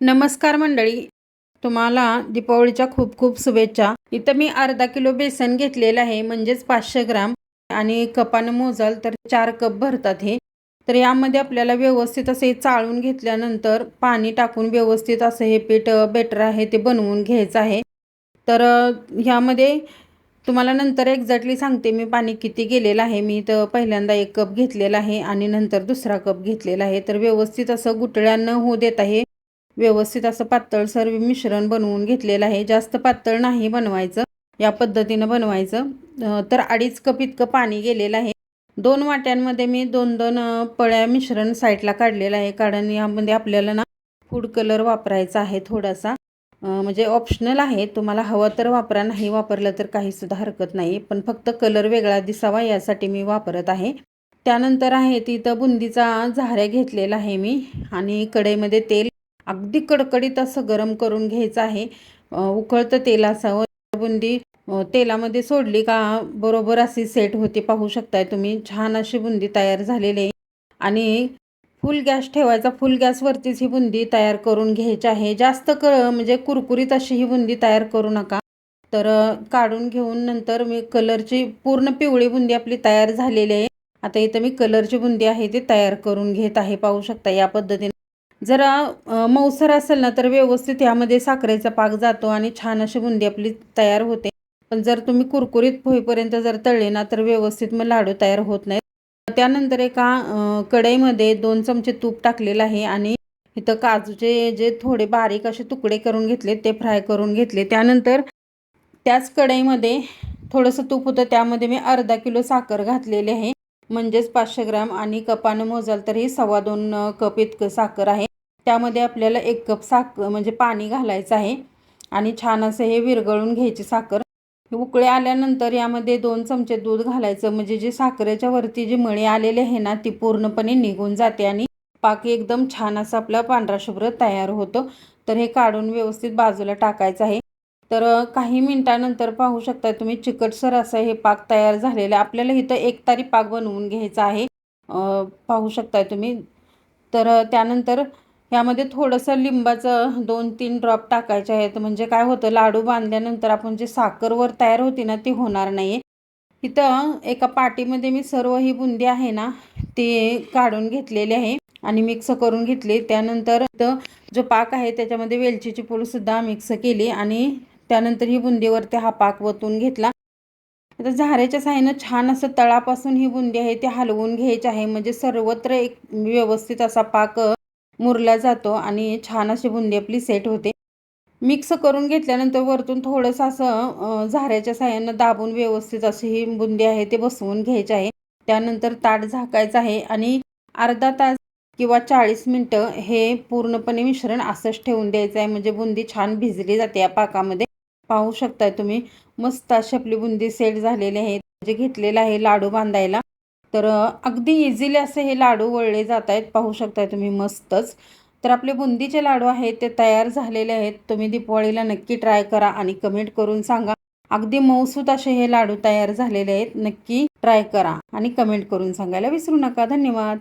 नमस्कार मंडळी. तुम्हाला दीपावलीच्या खूप खूप शुभेच्छा. इथं मी अर्धा किलो बेसन घेतलेलं आहे म्हणजेच पाचशे ग्राम. आणि कपानं मोजाल तर चार कप भरतात हे. तर यामध्ये आपल्याला व्यवस्थित असे चाळून घेतल्यानंतर पाणी टाकून व्यवस्थित असं हे पीठ बेटर आहे ते बनवून घ्यायचं आहे. तर ह्यामध्ये तुम्हाला नंतर एक्झॅक्टली सांगते मी पाणी किती गेलेलं आहे. मी तर पहिल्यांदा एक कप घेतलेला आहे आणि नंतर दुसरा कप घेतलेला आहे. तर व्यवस्थित असं गुटळ्या न होऊ देत आहे व्यवस्थित असं पातळसर मिश्रण बनवून घेतलेलं आहे. जास्त पातळ नाही बनवायचं. या पद्धतीनं बनवायचं. तर अडीच कप इतकं पाणी गेलेलं आहे. दोन वाट्यांमध्ये मी दोन दोन पळ्या मिश्रण साईडला काढलेलं आहे. कारण यामध्ये आपल्याला ना फूड कलर वापरायचा आहे थोडासा. म्हणजे ऑप्शनल आहे. तुम्हाला हवं तर वापरा नाही वापरलं तर काहीसुद्धा हरकत नाही. पण फक्त कलर वेगळा दिसावा यासाठी मी वापरत आहे. त्यानंतर आहे तिथं बुंदीचा झाऱ्या घेतलेला आहे मी. आणि कढईमध्ये तेल अगदी कडकडीत असं गरम करून घ्यायचं आहे. उकळतं तेल असावं बुंदी तेलामध्ये सोडली का बरोबर अशी सेट होते. पाहू शकताय तुम्ही छान अशी बुंदी तयार झालेली आहे. आणि फुल गॅस ठेवायचा फुल गॅसवरतीच ही बुंदी तयार करून घ्यायची आहे. जास्त क म्हणजे कुरकुरीत अशी ही बुंदी तयार करू नका. तर काढून घेऊन नंतर मी कलरची पूर्ण पिवळी बुंदी आपली तयार झालेली आहे. आता इथं मी कलरची बुंदी आहे ती तयार करून घेत आहे. पाहू शकता या पद्धतीने. जरा मौसर मऊसर असेल ना तर व्यवस्थित यामध्ये साखरेचा पाक जातो आणि छान अशी बुंदी आपली तयार होते. पण जर तुम्ही कुरकुरीत होईपर्यंत जर तळले ना तर व्यवस्थित मग लाडू तयार होत नाहीत. त्यानंतर एका कढईमध्ये दोन चमचे तूप टाकलेलं आहे आणि इथं काजूचे जे थोडे बारीक असे तुकडे करून घेतले ते फ्राय करून घेतले. त्यानंतर त्याच कढईमध्ये थोडंसं तूप होतं त्यामध्ये मी अर्धा किलो साखर घातलेली आहे. म्हणजेच पाचशे ग्राम आणि कपानं मोजाल तर ही सव्वा दोन कप इतकं साखर आहे. त्यामध्ये आपल्याला एक कप साख म्हणजे पाणी घालायचं आहे आणि छान असं हे विरघळून घ्यायची साखर. उकळे आल्यानंतर यामध्ये दोन चमचे दूध घालायचं म्हणजे जे साखरेच्या वरती जी मळी आलेली आहे ना ती पूर्णपणे निघून जाते आणि पाक एकदम छान असा आपला पांढरा शुभ्र तयार होतो. तर हे काढून व्यवस्थित बाजूला टाकायचं आहे. तर काही मिनटानंतर पाहू शकता तुम्ही चिकटसर असं हे पाक तयार झालेलं आहे. आपल्याला इथं एक तारी पाक बनवून घ्यायचा आहे. पाहू शकताय तुम्ही. तर त्यानंतर यामध्ये थोडंसं लिंबाचं दोन तीन ड्रॉप टाकायचे आहेत. म्हणजे काय होतं लाडू बांधल्यानंतर आपण जे साखरवर तयार होती ना ती होणार नाही इथं एका पाटीमध्ये मी सर्व ही बुंदी आहे ना ती काढून घेतलेली आहे आणि मिक्स करून घेतली. त्यानंतर जो पाक आहे त्याच्यामध्ये वेलचीची पूडसुद्धा मिक्स केली आणि त्यानंतर ही बुंदीवरती हा पाक वतून घेतला. आता झाऱ्याच्या साहाय्यानं छान असं तळापासून ही बुंदी आहे ती हलवून घ्यायची आहे. म्हणजे सर्वत्र एक व्यवस्थित असा पाक मुरला जातो आणि छान अशी बुंदी आपली सेट होते. मिक्स करून घेतल्यानंतर वरतून थोडंसं असं झाऱ्याच्या साह्यानं दाबून व्यवस्थित अशी ही बुंदी आहे ते बसवून घ्यायची आहे. त्यानंतर ताट झाकायचं आहे आणि अर्धा तास किंवा चाळीस मिनटं हे पूर्णपणे मिश्रण असंच ठेवून द्यायचं आहे. म्हणजे बुंदी छान भिजली जाते या पाकामध्ये. पाहू शकताय तुम्ही. मस्त अशी आपली बुंदी सेट झालेली आहे. जे घेतलेलं आहे लाडू बांधायला. तर अगदी इझिली असे हे लाडू वळले जात आहेत पाहू शकताय तुम्ही मस्तच. तर आपले बुंदीचे लाडू आहेत ते तयार झालेले आहेत. तुम्ही दीपावळीला नक्की ट्राय करा आणि कमेंट करून सांगा. अगदी मौसूत असे हे लाडू तयार झालेले आहेत. नक्की ट्राय करा आणि कमेंट करून सांगायला विसरू नका. धन्यवाद.